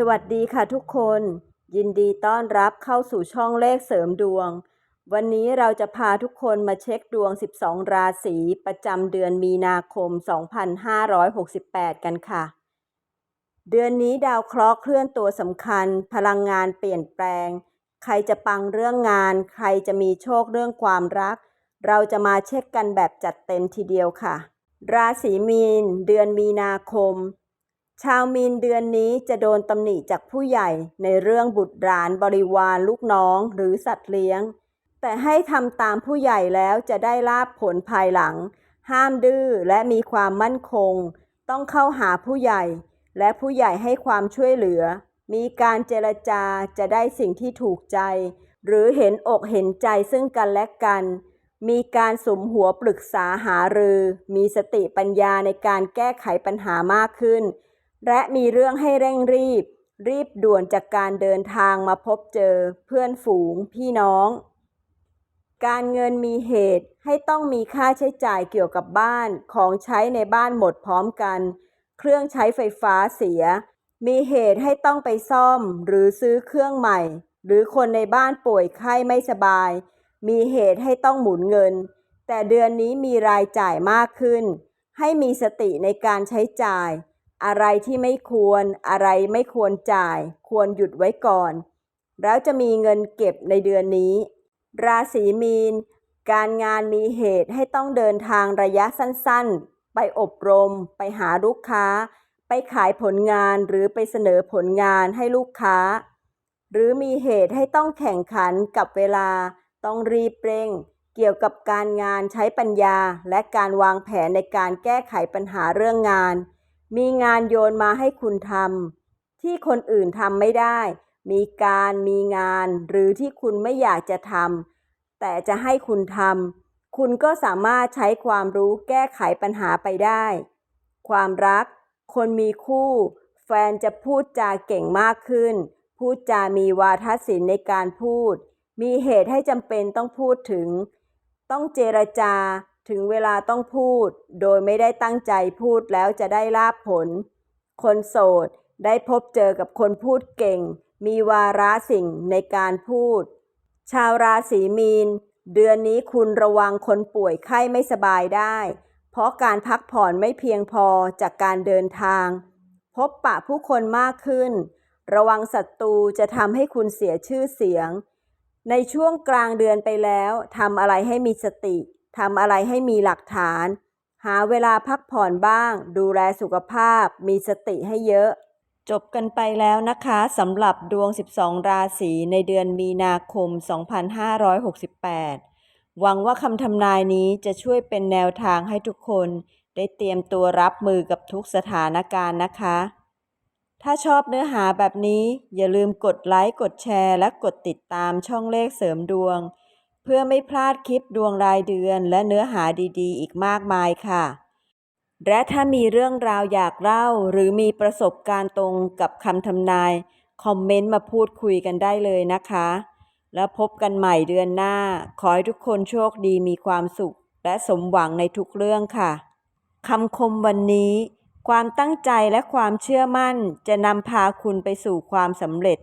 สวัสดีค่ะทุกคน ยินดีต้อนรับเข้าสู่ช่องเลขเสริมดวง วันนี้เราจะพาทุกคนมาเช็คดวง 12 ราศีประจำเดือนมีนาคม 2568 กันค่ะ เดือนนี้ดาวเคราะห์เคลื่อนตัวสำคัญ พลังงานเปลี่ยนแปลง ใครจะปังเรื่องงาน ใครจะมีโชคเรื่องความรัก เราจะมาเช็คกันแบบจัดเต็มทีเดียวค่ะ ราศีมีน เดือนมีนาคม ชาวมีนเดือนนี้จะโดนตำหนิจากผู้ใหญ่ในเรื่องบุตรหลานบริวารลูกน้องหรือสัตว์เลี้ยง แต่ให้ทำตามผู้ใหญ่แล้วจะได้ลาบผลภายหลัง ห้ามดื้อและมีความมั่นคง ต้องเข้าหาผู้ใหญ่ และผู้ใหญ่ให้ความช่วยเหลือ มีการเจรจาจะได้สิ่งที่ถูกใจ หรือเห็นอกเห็นใจซึ่งกันและกัน มีการสมหัวปรึกษาหารือ มีสติปัญญาในการแก้ไขปัญหามากขึ้น และมีเรื่องให้เร่งรีบ รีบด่วนจากการเดินทางมาพบเจอเพื่อนฝูงพี่น้อง การเงินมีเหตุให้ต้องมีค่าใช้จ่ายเกี่ยวกับบ้านของใช้ในบ้านหมดพร้อมกัน เครื่องใช้ไฟฟ้าเสีย มีเหตุให้ต้องไปซ่อมหรือซื้อเครื่องใหม่ หรือคนในบ้านป่วยไข้ไม่สบาย มีเหตุให้ต้องหมุนเงิน แต่เดือนนี้มีรายจ่ายมากขึ้น ให้มีสติในการใช้จ่าย อะไรที่ไม่ควรอะไรไม่ควรจ่าย ควรหยุดไว้ก่อน แล้วจะมีเงินเก็บในเดือนนี้ ราศีมีน การงานมีเหตุให้ต้องเดินทางระยะสั้นๆ ไปอบรม ไปหาลูกค้า ไปขายผลงานหรือไปเสนอผลงานให้ลูกค้า หรือมีเหตุให้ต้องแข่งขันกับเวลา ต้องรีบเร่ง เกี่ยวกับการงานใช้ปัญญาและการวางแผนในการแก้ไขปัญหาเรื่องงาน มีงานโยนมาให้คุณทำที่คนอื่นทำไม่ได้ มีการมีงานหรือที่คุณไม่อยากจะทำแต่จะให้คุณทำคุณก็สามารถใช้ความรู้แก้ไขปัญหาไปได้ ความรัก คนมีคู่ แฟนจะพูดจาเก่งมากขึ้น พูดจามีวาทศิลป์ในการพูด มีเหตุให้จำเป็นต้องพูดถึง ต้องเจรจา ถึงเวลาต้องพูด โดยไม่ได้ตั้งใจพูดแล้วจะได้ลาบผล คนโสดได้พบเจอกับคนพูดเก่ง มีวาระสิ่งในการพูด ชาวราศีมีน เดือนนี้คุณระวังคนป่วยไข้ไม่สบายได้ เพราะการพักผ่อนไม่เพียงพอจากการเดินทาง พบปะผู้คนมากขึ้น ระวังศัตรูจะทำให้คุณเสียชื่อเสียง ในช่วงกลางเดือนไปแล้วทำอะไรให้มีสติ ทำอะไรให้มีหลักฐาน หาเวลาพักผ่อนบ้าง ดูแลสุขภาพ มีสติให้เยอะ จบกันไปแล้วนะคะสำหรับดวง 12 ราศีในเดือนมีนาคม 2568 หวังว่าคำทำนายนี้จะช่วยเป็นแนวทางให้ทุกคนได้เตรียมตัวรับมือกับทุกสถานการณ์นะคะ ถ้าชอบเนื้อหาแบบนี้อย่าลืมกดไลค์ กดแชร์ และกดติดตามช่องเลขเสริมดวง พื่อไม่พลาดคลิปดวงรายเดือนและเนื้อหาดีๆ อีกมากมายค่ะ และถ้ามีเรื่องราวอยากเล่า หรือมีประสบการณ์ตรงกับคำทำนาย คอมเมนต์มาพูดคุยกันได้เลยนะคะ แล้วพบกันใหม่เดือนหน้า ขอให้ทุกคนโชคดีมีความสุข และสมหวังในทุกเรื่องค่ะคำคมวันนี้ ความตั้งใจและความเชื่อมั่นจะนำพาคุณไปสู่ความสำเร็จ